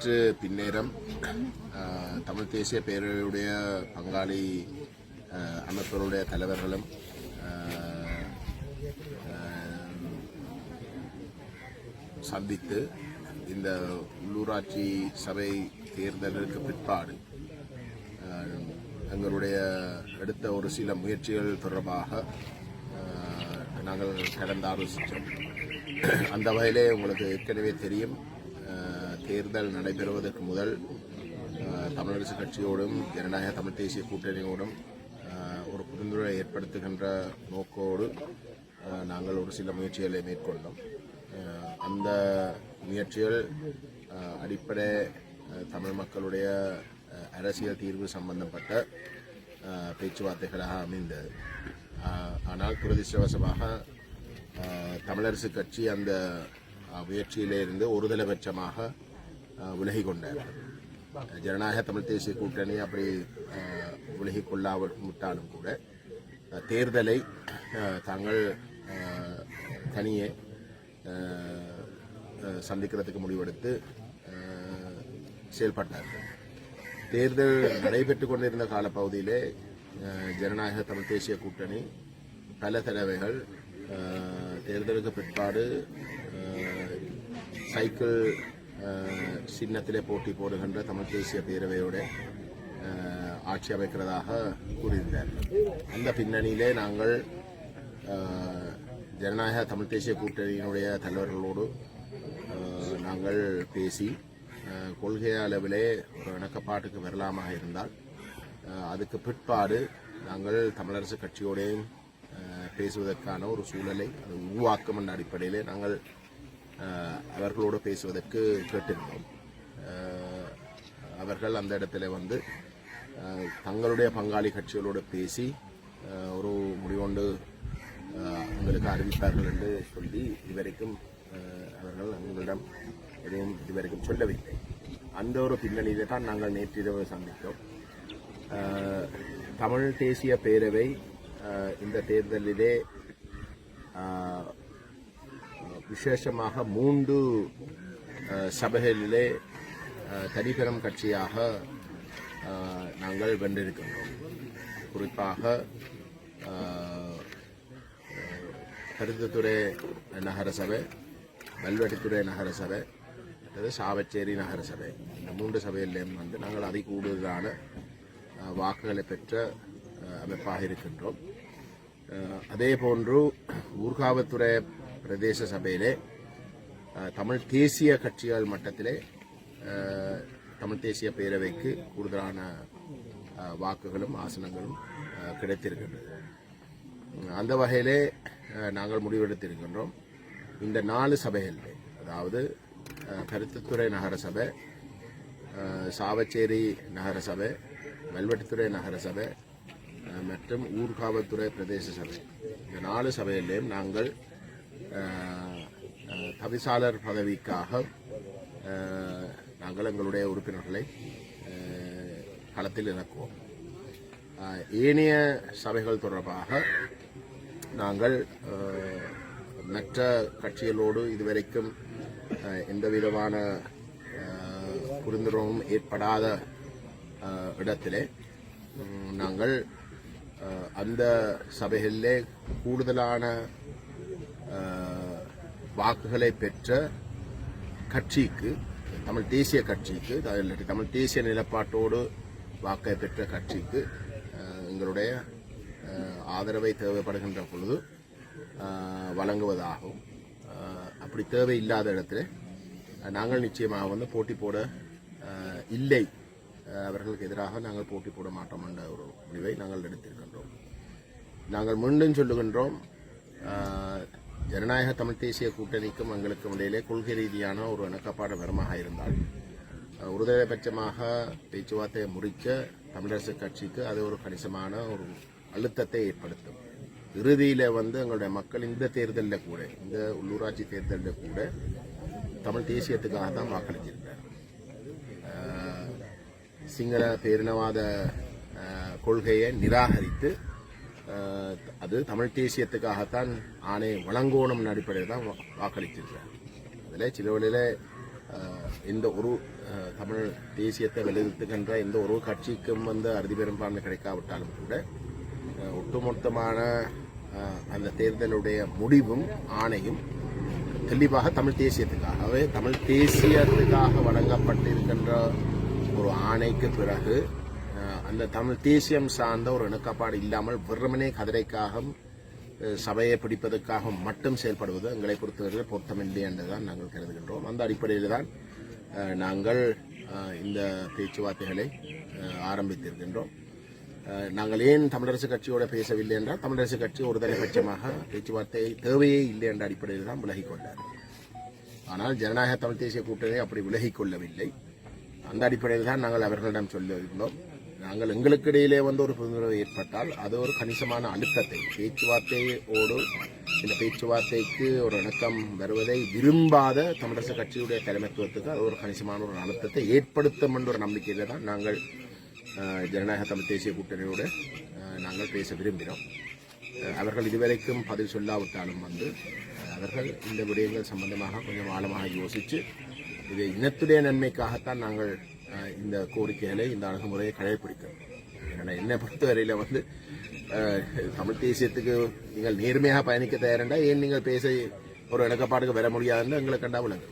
நேற்று பின்னேரம் தமிழ் தேசிய பேரவையுடைய பங்காளி அஹ், அமைப்பினுடைய தலைவர்களும் சந்தித்து இந்த உள்ளூராட்சி சபை தேர்தலுக்கு பிற்பாடு எங்களுடைய எடுத்த ஒரு சில முயற்சிகள் தொடர்பாக நாங்கள் கடந்து ஆலோசித்தோம். அந்த வகையிலே உங்களுக்கு ஏற்கனவே தெரியும். தேர்தல் நடைபெறுவதற்கு முதல் தமிழரசு கட்சியோடும் ஜனநாயக தமிழ் தேசிய கூட்டணியோடும் ஒரு புரிந்துரை ஏற்படுத்துகின்ற நோக்கோடு நாங்கள் ஒரு சில முயற்சிகளை மேற்கொண்டோம். அந்த முயற்சிகள் அடிப்படை தமிழ் மக்களுடைய அரசியல் தீர்வு சம்பந்தப்பட்ட பேச்சுவார்த்தைகளாக அமைந்தது. ஆனால் துரதிருஷ்டவசமாக தமிழரசு கட்சி அந்த முயற்சியிலிருந்து ஒருதலைபட்சமாக அஹ், விலகி கொண்டார் ஜனநாயக தமிழ் தேசிய கூட்டணி அப்படி விலகி கொள்ளாவிட்டாலும் கூட தேர்தலை தாங்கள் தனியே சந்திக்கிறதுக்கு முடிவெடுத்து செயல்பட்டார்கள். தேர்தல் நடைபெற்றுக் கொண்டிருந்த காலப்பகுதியிலே ஜனநாயக தமிழ் தேசிய கூட்டணி பல தடவைகள் தேர்தலுக்கு பிற்பாடு சைக்கிள் சின்னத்திலே போட்டி போடுகின்ற தமிழ் தேசிய பேரவையோட ஆட்சி அமைக்கிறதாக கூறியிருந்தார் அந்த பின்னணியிலே நாங்கள் ஜனநாயக தமிழ் தேசிய கூட்டணியினுடைய தலைவர்களோடு நாங்கள் பேசி கொள்கை அளவிலே ஒரு இணக்கப்பாட்டுக்கு வரலாமாக இருந்தால் அதுக்கு பிற்பாடு நாங்கள் தமிழரசு கட்சியோடையும் பேசுவதற்கான ஒரு சூழலை அது உருவாக்கும் என்ற அடிப்படையிலே நாங்கள் அவர்களோடு பேசுவதற்கு கேட்டிருந்தோம். அவர்கள் அந்த இடத்துல வந்து தங்களுடைய பங்காளி கட்சிகளோடு பேசி ஒரு முடிவொண்டு உங்களுக்கு அறிவிப்பார்கள் என்று சொல்லி இதுவரைக்கும் அவர்கள் எங்களிடம் எதையும் இதுவரைக்கும் சொல்லவில்லை. அந்த ஒரு பின்னணியிலே தான் நாங்கள் நேற்றிரவு சந்தித்தோம். தமிழ் தேசிய பேரவை இந்த தேர்தலிலே விசேஷமாக மூன்று சபைகளிலே தனிப்பெரும் கட்சியாக நாங்கள் வென்றிருக்கின்றோம். குறிப்பாக கருத்துத்துறை நகரசபை வல்வெட்டித்துறை நகரசபை அடுத்தது சாவச்சேரி நகரசபை இந்த மூன்று சபையிலேயும் வந்து நாங்கள் அதி கூடுதலான வாக்குகளை பெற்ற அமைப்பாக இருக்கின்றோம். அதே போன்று ஊர்காவத்துறை பிரதேச சபையிலே தமிழ் தேசிய கட்சிகள் மட்டத்திலே தமிழ் தேசிய பேரவைக்கு கூடுதலான வாக்குகளும் ஆசனங்களும் கிடைத்திருக்கின்றது. அந்த வகையிலே நாங்கள் முடிவெடுத்திருக்கின்றோம். இந்த நாலு சபைகளிலே அதாவது கருத்துத்துறை நகரசபை சாவச்சேரி நகரசபை வெல்வெட்டுத்துறை நகரசபை மற்றும் ஊர்காவத்துறை பிரதேச சபை இந்த நாலு சபையிலேயும் நாங்கள் தவிசாளர் பதவிக்காக நாங்கள் எங்களுடைய உறுப்பினர்களை களத்தில் இணக்குவோம் ஏனைய சபைகள் தொடர்பாக நாங்கள் மற்ற கட்சிகளோடு இதுவரைக்கும் எந்த விதமான புரிந்துணர்வும் ஏற்படாத இடத்திலே நாங்கள் அந்த சபைகளிலே கூடுதலான வாக்குகளை பெற்ற கட்சிக்கு தமிழ் தேசிய கட்சிக்கு இல்லாட்டி தமிழ் தேசிய நிலப்பாட்டோடு வாக்கை பெற்ற கட்சிக்கு எங்களுடைய ஆதரவை தேவைப்படுகின்ற பொழுது வழங்குவதாகவும் வழங்குவதாகும் அப்படி தேவை இல்லாத இடத்துல நாங்கள் நிச்சயமாக வந்து போட்டி போட இல்லை. அவர்களுக்கு எதிராக நாங்கள் போட்டி போட மாட்டோம் என்ற ஒரு முடிவை நாங்கள் எடுத்திருக்கின்றோம். நாங்கள் மீண்டும் சொல்லுகின்றோம் ஜனநாயக தமிழ் தேசிய கூட்டணிக்கும் எங்களுக்கும் இடையிலே கொள்கை ரீதியான ஒரு இணக்கப்பாடு வரமாக இருந்தால் ஆஹ், ஒருதலைபட்சமாக பேச்சுவார்த்தையை முறிக்க தமிழரசு கட்சிக்கு அது ஒரு கணிசமான ஒரு அழுத்தத்தை ஏற்படுத்தும். இறுதியில் வந்து எங்களுடைய மக்கள் இந்த தேர்தலில் கூட இந்த உள்ளூராட்சி தேர்தலில் கூட தமிழ் தேசியத்துக்காக தான் வாக்களிச்சிருக்கிறார் சிங்கள பேரினவாத கொள்கையை நிராகரித்து அது தமிழ் தேசியத்துக்காகத்தான் ஆணை வழங்கோணும்னு அடிப்படையில் தான் வா- அதில் சில வழியில் எந்த ஒரு தமிழ் தேசியத்தை வலியுறுத்துகின்ற எந்த ஒரு கட்சிக்கும் வந்து அறுதி பெரும்பான்மை கிடைக்காவிட்டாலும் கூட ஒட்டுமொத்தமான அந்த தேர்தலுடைய முடிவும் ஆணையும் தெளிவாக தமிழ் தேசியத்துக்காகவே தமிழ் தேசியத்துக்காக வழங்கப்பட்டிருக்கின்ற ஒரு ஆணைக்கு பிறகு அந்த தமிழ் தேசியம் சார்ந்த ஒரு இணக்கப்பாடு இல்லாமல் வெறுமனே கதிரைக்காகவும் சபையை பிடிப்பதற்காக மட்டும் செயல்படுவது எங்களை பொறுத்தவரையில் பொருத்தமில்லை என்றுதான் நாங்கள் கருதுகின்றோம். அந்த அடிப்படையில் தான் நாங்கள் இந்த பேச்சுவார்த்தைகளை ஆரம்பித்திருக்கின்றோம். நாங்கள் ஏன் தமிழரசு கட்சியோட பேசவில்லை என்றால் தமிழரசு கட்சி ஒரு தலைபட்சமாக பேச்சுவார்த்தை தேவையே இல்லை என்ற அடிப்படையில் தான் விலகிக்கொண்டார். ஆனால் ஜனநாயக தமிழ் தேசிய கூட்டணி அப்படி விலகிக் கொள்ளவில்லை அந்த அடிப்படையில் தான் நாங்கள் அவர்களிடம் சொல்லியிருந்தோம். நாங்கள் எங்களுக்கு இடையிலே வந்து ஒரு புரிந்துணர்வு ஏற்பட்டால் அது ஒரு கணிசமான அழுத்தத்தை பேச்சுவார்த்தையோடு இந்த பேச்சுவார்த்தைக்கு ஒரு இணக்கம் வருவதை விரும்பாத தமிழரசு கட்சியுடைய தலைமைத்துவத்துக்கு அது ஒரு கணிசமான ஒரு அழுத்தத்தை ஏற்படுத்தும் என்ற ஒரு நம்பிக்கையில தான் நாங்கள் ஜனநாயக தமிழ் தேசிய கூட்டணியோடு நாங்கள் பேச விரும்பினோம் அவர்கள் இதுவரைக்கும் பதில் சொல்லாவிட்டாலும் வந்து அவர்கள் இந்த விடயங்கள் சம்பந்தமாக கொஞ்சம் ஆழமாக யோசித்து இது இனத்துடைய நன்மைக்காகத்தான் நாங்கள் இந்த கோரிக்கைகளை இந்த அணுகுமுறையை கடைபிடிக்கிறோம் ஏன்னா என்னை பொறுத்தவரையில் வந்து தமிழ் தேசியத்துக்கு நீங்கள் நேர்மையாக பயணிக்க தயாரண்டா ஏன் நீங்கள் பேச ஒரு இணக்கப்பாடுக்கு வர முடியாதுன்னு எங்களை கண்டா விளங்கு.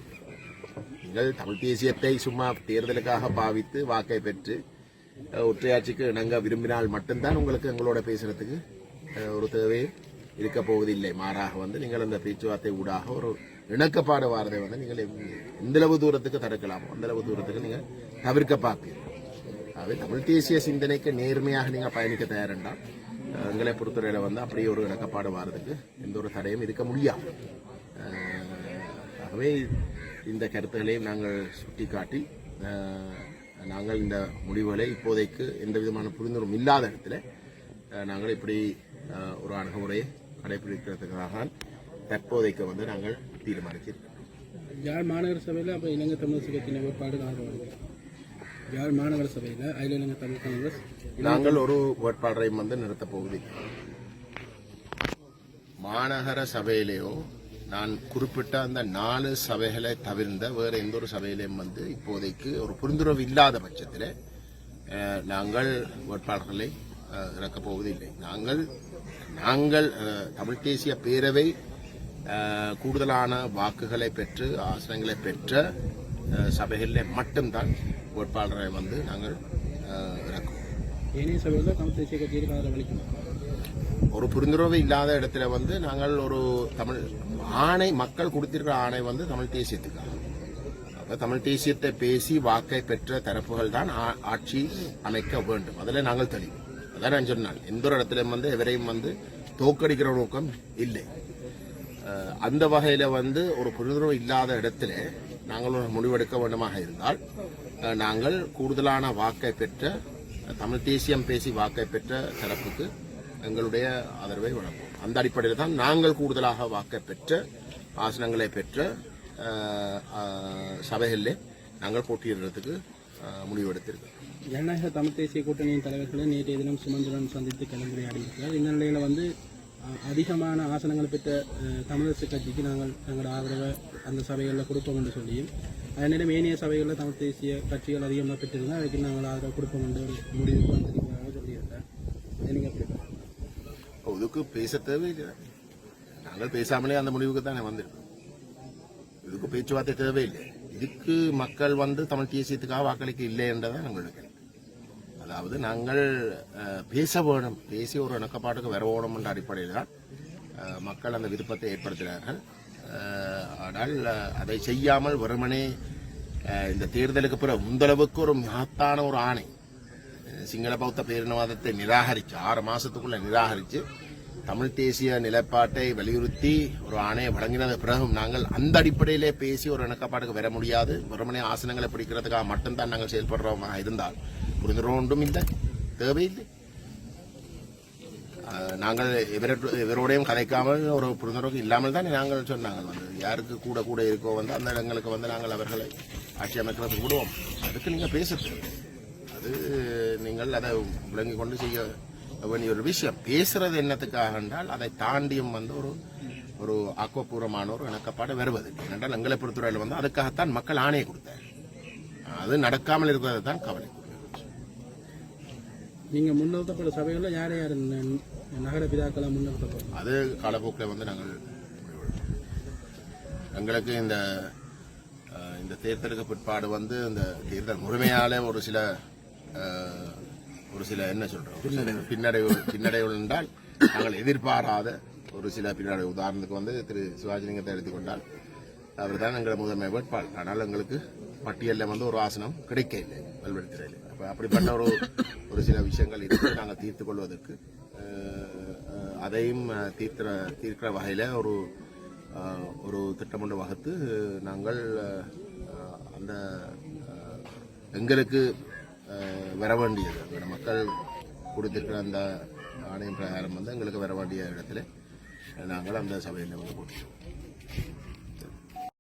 நீங்கள் தமிழ் தேசியத்தை சும்மா தேர்தலுக்காக பாவித்து வாக்கை பெற்று ஒற்றையாட்சிக்கு இணங்க விரும்பினால் மட்டும்தான் உங்களுக்கு எங்களோட பேசுறதுக்கு ஒரு தேவையும் இருக்க போவதில்லை. மாறாக வந்து நீங்கள் அந்த பேச்சுவார்த்தை ஊடாக ஒரு இணக்கப்பாடு வாரதை வந்து நீங்கள் எந்தளவு தூரத்துக்கு தடுக்கலாமோ அந்தளவு தூரத்துக்கு நீங்கள் தவிர்க்க பார்ப்பீங்க ஆகவே தமிழ் தேசிய சிந்தனைக்கு நேர்மையாக நீங்கள் பயணிக்க தயாரென்றால் எங்களை பொறுத்தவரையில் வந்து அப்படியே ஒரு இணக்கப்பாடு வாரதுக்கு எந்த ஒரு தடையும் இருக்க முடியாது. ஆகவே இந்த கருத்துக்களையும் நாங்கள் சுட்டிக்காட்டி நாங்கள் இந்த முடிவுகளை இப்போதைக்கு எந்த விதமான புரிந்துணர்வும் இல்லாத இடத்துல நாங்கள் இப்படி ஒரு அணுகுமுறையை கடைபிடிக்கிறதுக்காக தற்போதைக்கு வந்து நாங்கள் தீர்மானிச்சிருக்கோம் யாழ் மாநகர சபையில்? அப்போ இலங்கை தமிழரசு கட்சியின் வேட்பாடு ஆதரவு யாழ் மாநகர சபையில்? அகில இலங்கை தமிழ் காங்கிரஸ். நாங்கள் ஒரு வேட்பாளரையும் வந்து நிறுத்தப் போவதில்லை. மாநகர சபையிலேயோ நான் குறிப்பிட்ட அந்த நாலு சபைகளை தவிர்ந்த வேற எந்த ஒரு சபையிலையும் வந்து இப்போதைக்கு ஒரு புரிந்துணர்வு இல்லாத பட்சத்தில் நாங்கள் வேட்பாளர்களை இறக்கப் போவதில்லை. நாங்கள் நாங்கள் அஹ், தமிழ் தேசிய பேரவை கூடுதலான வாக்குகளை பெற்று ஆசனங்களை பெற்ற சபைகளில் மட்டும்தான் வேட்பாளரை வந்து நாங்கள் இறக்குவோம். ஏனைய தமிழ் தேசிய ஒரு புரிந்துணர்வு இல்லாத இடத்துல வந்து நாங்கள் ஒரு தமிழ் ஆணை மக்கள் கொடுத்திருக்கிற ஆணை வந்து தமிழ் தேசியத்துக்காக. அப்ப தமிழ் தேசியத்தை பேசி வாக்கை பெற்ற தரப்புகள் தான் ஆட்சி அமைக்க வேண்டும். அதில் நாங்கள் தெளிவோம். அதான் நான் சொன்னேன். எந்த ஒரு இடத்துலையும் வந்து எவரையும் வந்து தோக்கடிக்கிற நோக்கம் இல்லை. அந்த வகையில வந்து ஒரு புரிந்துணர்வு இல்லாத இடத்துல நாங்கள் ஒரு முடிவெடுக்க வேண்டுமாக இருந்தால் நாங்கள் கூடுதலான வாக்கை பெற்ற தமிழ் தேசியம் பேசி வாக்கை பெற்ற தரப்புக்கு எங்களுடைய ஆதரவை வழங்குவோம். அந்த அடிப்படையில் தான் நாங்கள் கூடுதலாக வாக்கை பெற்ற ஆசனங்களை பெற்ற சபைகளிலே நாங்கள் போட்டியிடுறதுக்கு முடிவெடுத்திருக்கோம். ஜனநாயக தமிழ் தேசிய கூட்டணியின் தலைவர்களை நேற்றைய தினம் சுமந்திரன் சந்தித்து கலந்துரையாடியிருக்கிறார் இந்த நிலையில் வந்து அதிகமான ஆசனங்கள் பெற்ற தமிழரசு கட்சிக்கு நாங்கள் எங்களோட ஆதரவை அந்த சபைகளில் கொடுப்போம் என்று சொல்லியும் அதே நேரம் ஏனைய சபைகளில் தமிழ் தேசிய கட்சிகள் அதிகமாக பெற்றிருந்தால் அதுக்கு நாங்கள் ஆதரவு கொடுப்போம் என்று ஒரு முடிவுக்கு வந்திருக்கிறதாக சொல்லியிருந்தேன் நீங்கள் எப்படி இதுக்கு பேச தேவையில்லை. நாங்கள் பேசாமலே அந்த முடிவுக்கு தானே வந்திருக்கோம். இதுக்கு பேச்சுவார்த்தை தேவையில்லை. இதுக்கு மக்கள் வந்து தமிழ் தேசியத்துக்காக வாக்களிக்க இல்லை என்றதான் எங்களுக்கு அதாவது நாங்கள் பேச வேணும். பேசி ஒரு இணக்கப்பாட்டுக்கு வர வேணும் என்ற அடிப்படையில் தான் மக்கள் அந்த விருப்பத்தை ஏற்படுத்தினார்கள். ஆனால் அதை செய்யாமல் வெறுமனே இந்த தேர்தலுக்கு பிறகு முந்தளவுக்கு ஒரு மகத்தான ஒரு ஆணை சிங்கள பௌத்த பேரினவாதத்தை நிராகரித்து ஆறு மாதத்துக்குள்ளே நிராகரித்து தமிழ் தேசிய நிலைப்பாட்டை வலியுறுத்தி ஒரு ஆணையை வழங்கினது பிறகும் நாங்கள் அந்த அடிப்படையிலே பேசி ஒரு இணக்கப்பாட்டுக்கு வர முடியாது. வெறுமனே ஆசனங்களை பிடிக்கிறதுக்காக மட்டும்தான் நாங்கள் செயல்படுறோமாக இருந்தால் புரிந்துணர்வு ஒன்றும் இல்லை தேவையில்லை நாங்கள் இவர- இவரோடையும் கதைக்காமல் ஒரு புரிந்துணர்வு இல்லாமல் தான் நாங்கள் சொன்னாங்க. வந்து யாருக்கு கூட கூட இருக்கோ வந்து அந்த இடங்களுக்கு வந்து நாங்கள் அவர்களை ஆட்சி அமைக்கிறதுக்கு விடுவோம். அதுக்கு நீங்கள் பேசுறது. அது நீங்கள் அதை விளங்கி கொண்டு செய்ய வேண்டிய ஒரு விஷயம். பேசுறது என்னத்துக்காக என்றால் அதை தாண்டியும் வந்து ஒரு ஒரு ஆக்கப்பூர்வமான ஒரு இணக்கப்பாடு வருவது. ஏனென்றால் எங்களை பொறுத்தவரையில் வந்து அதுக்காகத்தான் மக்கள் ஆணையை கொடுத்தார் அது நடக்காமல் இருக்கிறது தான் கவலை. நீங்க முன்னிறுத்தப்பட்ட சபைகளில் யார் யார் நகர பிதாக்களை முன்னிறுத்தப்படும் அது காலப்போக்கில் வந்து நாங்கள் எங்களுக்கு இந்த இந்த தேர்தலுக்கு பிற்பாடு வந்து இந்த தேர்தல் முழுமையாலே ஒரு சில ஒரு சில என்ன சொல்றோம் பின்னடைவு பின்னடைவு என்றால் நாங்கள் எதிர்பாராத ஒரு சில பின்னடைவு. உதாரணத்துக்கு வந்து திரு சிவாஜிலிங்கத்தை எடுத்துக்கொண்டால் அவர் தான் எங்களை முதன்மை வேட்பாளர். ஆனால் எங்களுக்கு பட்டியலில் வந்து ஒரு ஆசனம் கிடைக்க இல்லை அப்படிப்பட்ட ஒரு ஒரு சில விஷயங்கள் இருக்கு நாங்கள் தீர்த்து கொள்வதற்கு. அதையும் அஹ், தீர்க்கிற தீர்க்கிற வகையில் ஒரு ஒரு திட்டம் ஒன்று வகுத்து நாங்கள் அந்த எங்களுக்கு வர வேண்டியது. எங்களோட மக்கள் கொடுத்திருக்கிற அந்த ஆணையம் பிரகாரம் வந்து எங்களுக்கு வர வேண்டிய இடத்துல நாங்கள் அந்த சபையில் வந்து போட்டோம்